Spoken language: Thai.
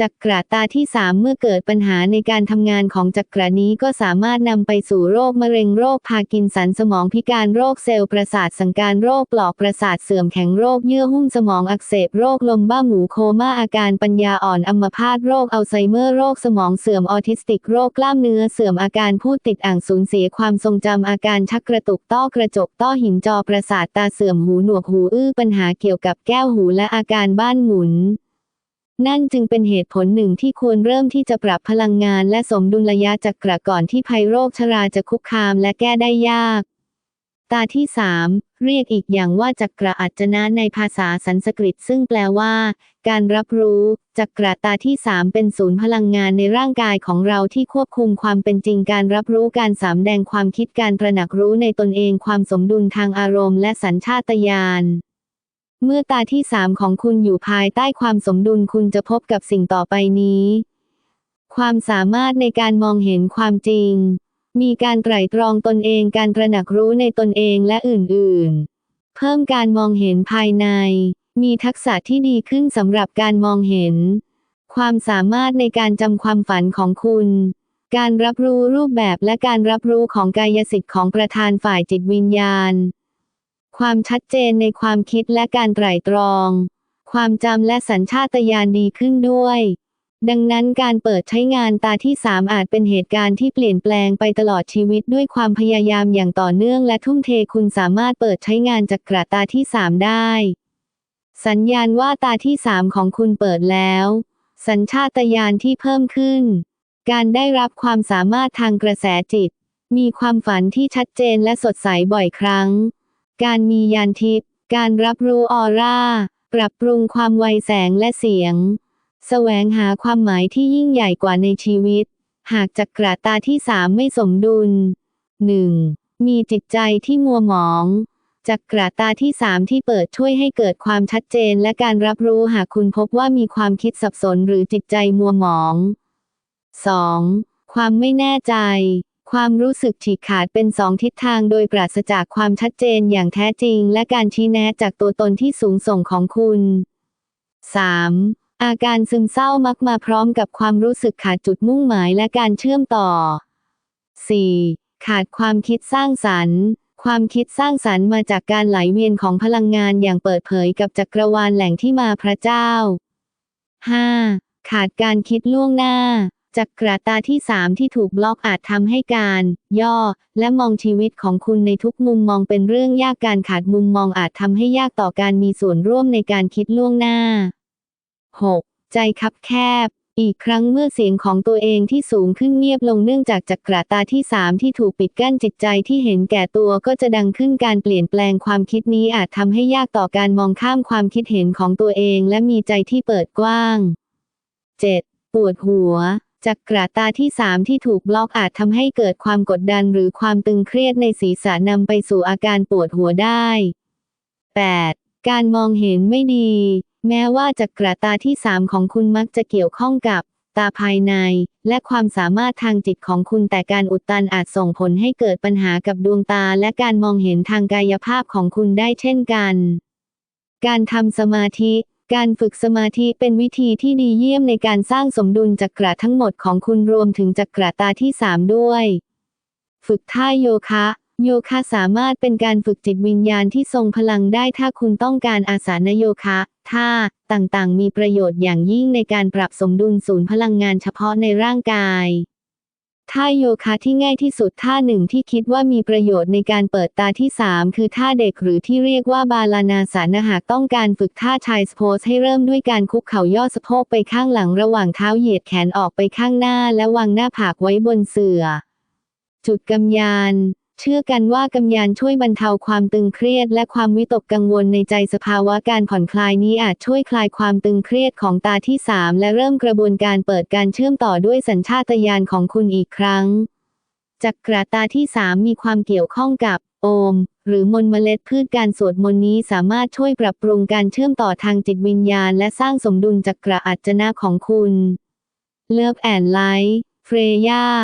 จักระตาที่ 3 เมื่อเกิดปัญหาในการทำงานของจักระนี้ก็สามารถนำไปสู่โรคมะเร็งโรคพาร์กินสันสมองพิการโรคเซลล์ประสาทสังการโรคปลอกประสาทเสื่อมแข็งโรคเยื่อหุ้มสมองอักเสบโรคลมบ้าหมูโคม่าอาการปัญญาอ่อนอัมพาตโรคอัลไซเมอร์โรคสมองเสื่อมออทิสติกโรคกล้ามเนื้อเสื่อมอาการพูดติดอ่างสูญเสียความทรงจำอาการชักกระตุกต้อกระจกต้อหินจอประสาทตาเสื่อมหูหนวกหูอื้อปัญหาเกี่ยวกับแก้วหูและอาการบ้านหมุน นั่นจึงเป็นเหตุผลหนึ่งที่ควรเริ่มที่จะปรับพลังงานและสมดุลระยะจักระก่อนที่ภัยโรคชราจะคุกคามและแก้ได้ยาก ตาที่3เรียกอีกอย่างว่าจักระอัจนะในภาษาสันสกฤต ซึ่งแปลว่า การรับรู้จักระตาที่3เป็นศูนย์พลังงานในร่างกายของเราที่ควบคุมความเป็นจริงการรับรู้การสามแดงความคิดการตระหนักรู้ในตนเองความสมดุลทางอารมณ์และสัญชาตญาณ เมื่อตาที่สามของคุณอยู่ภายใต้ความสมดุลคุณจะพบกับสิ่งต่อไปนี้ ความสามารถในการมองเห็นความจริง มีการไตร่ตรองตนเองการตระหนักรู้ในตนเองและอื่นๆ เพิ่มการมองเห็นภายใน มีทักษะที่ดีขึ้นสำหรับการมองเห็น ความสามารถในการจำความฝันของคุณ การรับรู้รูปแบบและการรับรู้ของกายสิทธิ์ของประธานฝ่ายจิตวิญญาณ ความชัดเจนในความคิดและการไตร่ตรอง ความจำและสัญชาตญาณดีขึ้นด้วย ดังนั้นการเปิดใช้งานตาที่ 3 อาจเป็นเหตุการณ์ที่เปลี่ยนแปลงไปตลอดชีวิตด้วยความพยายามอย่างต่อเนื่องและทุ่มเทคุณสามารถเปิดใช้งานจากกระตาที่ 3 ได้ สัญญาณว่าตาที่ 3 ของคุณเปิดแล้ว สัญชาตญาณที่เพิ่มขึ้น การได้รับความสามารถทางกระแสจิต มีความฝันที่ชัดเจนและสดใสบ่อยครั้ง การมียานทิพย์ การรับรู้ออร่า ปรับปรุงความไวแสงและเสียง แสวงหาความหมายที่ยิ่งใหญ่กว่าในชีวิต หากจักระตาที่สามไม่สมดุล 1. มีจิตใจที่มัวหมองจักระตาที่สามที่เปิดช่วยให้เกิดความชัดเจนและการรับรู้หากคุณพบว่ามีความคิดสับสนหรือจิตใจมัวหมอง 2. ความไม่แน่ใจ ความรู้สึกฉีกขาดเป็นสองทิศทางโดยปราศจากความชัดเจนอย่างแท้จริง และการชี้แนะจากตัวตนที่สูงส่งของคุณ 3. อาการซึมเศร้ามักมาพร้อมกับความรู้สึกขาดจุดมุ่งหมายและการเชื่อมต่อ 4. ขาดความคิดสร้างสรรค์ ความคิดสร้างสรรค์มาจากการไหลเวียนของพลังงานอย่างเปิดเผยกับจักรวาลแหล่งที่มาพระเจ้า 5. ขาดการคิดล่วงหน้า จักรตาที่ 3 ที่ถูกบล็อกอาจทำให้การ ย่อ และมองชีวิตของคุณในทุกมุมมองเป็นเรื่องยากการขาดมุมมองอาจทำให้ยากต่อการมีส่วนร่วมในการคิดล่วงหน้า 6. ใจคับแคบ อีกครั้งเมื่อเสียงของตัวเองที่สูงขึ้นเงียบลงเนื่องจากจักรตาที่สามที่ถูกปิดกั้นจิตใจที่เห็นแก่ตัวก็จะดังขึ้นการเปลี่ยนแปลงความคิดนี้อาจทำให้ยากต่อการมองข้ามความคิดเห็นของตัวเอง และมีใจที่เปิดกว้าง 7. ปวดหัว จักระตาที่ 3 ที่ถูกบล็อกอาจทำให้เกิดความกดดันหรือความตึงเครียดในศีรษะนำไปสู่อาการปวดหัวได้ 8. การมองเห็นไม่ดี แม้ว่าจักระตาที่ 3 ของคุณมักจะเกี่ยวข้องกับ ตาภายใน และความสามารถทางจิตของคุณแต่การอุดตันอาจส่งผลให้เกิดปัญหากับดวงตาและการมองเห็นทางกายภาพของคุณได้เช่นกัน การทำสมาธิ การฝึกสมาธิเป็นวิธีที่ดีเยี่ยมในการสร้างสมดุลจักระทั้งหมดของคุณรวมถึงจักระตาที่ 3 ด้วย ฝึกท่าโยคะ โยคะสามารถเป็นการฝึกจิตวิญญาณที่ทรงพลังได้ถ้าคุณต้องการอาสานโยคะ ท่าต่างๆ มีประโยชน์อย่างยิ่งในการปรับสมดุลศูนย์พลังงานเฉพาะในร่างกาย ท่าโยคะที่ง่ายที่สุดท่าหนึ่งที่คิดว่ามีประโยชน์ในการเปิดตาที่ 3 คือท่าเด็กหรือที่เรียกว่าบาลานาสานหากต้องการฝึกท่าชายสโพสให้เริ่มด้วยการคุกเข่าย่อสะโพกไปข้างหลังระหว่างเท้าเหยียดแขนออกไปข้างหน้าและวางหน้าผากไว้บนเสื่อ จุดกำยาน เชื่อกันว่ากำยานช่วยบรรเทาความตึงเครียด และความวิตกกังวลในใจสภาวะการผ่อนคลายนี้อาจช่วยคลายความตึงเครียดของตาที่ 3 และเริ่มกระบวนการเปิดการเชื่อมต่อด้วยสัญชาตญาณของคุณอีกครั้ง จักระตาที่ 3 มีความเกี่ยวข้องกับ โอม หรือมนเมล็ดพืชการสวดมนต์นี้สามารถช่วยปรับปรุงการเชื่อมต่อทางจิตวิญญาณ และสร้างสมดุลจักระอัจจนะของคุณเลิฟแอนไลท์เฟรย่า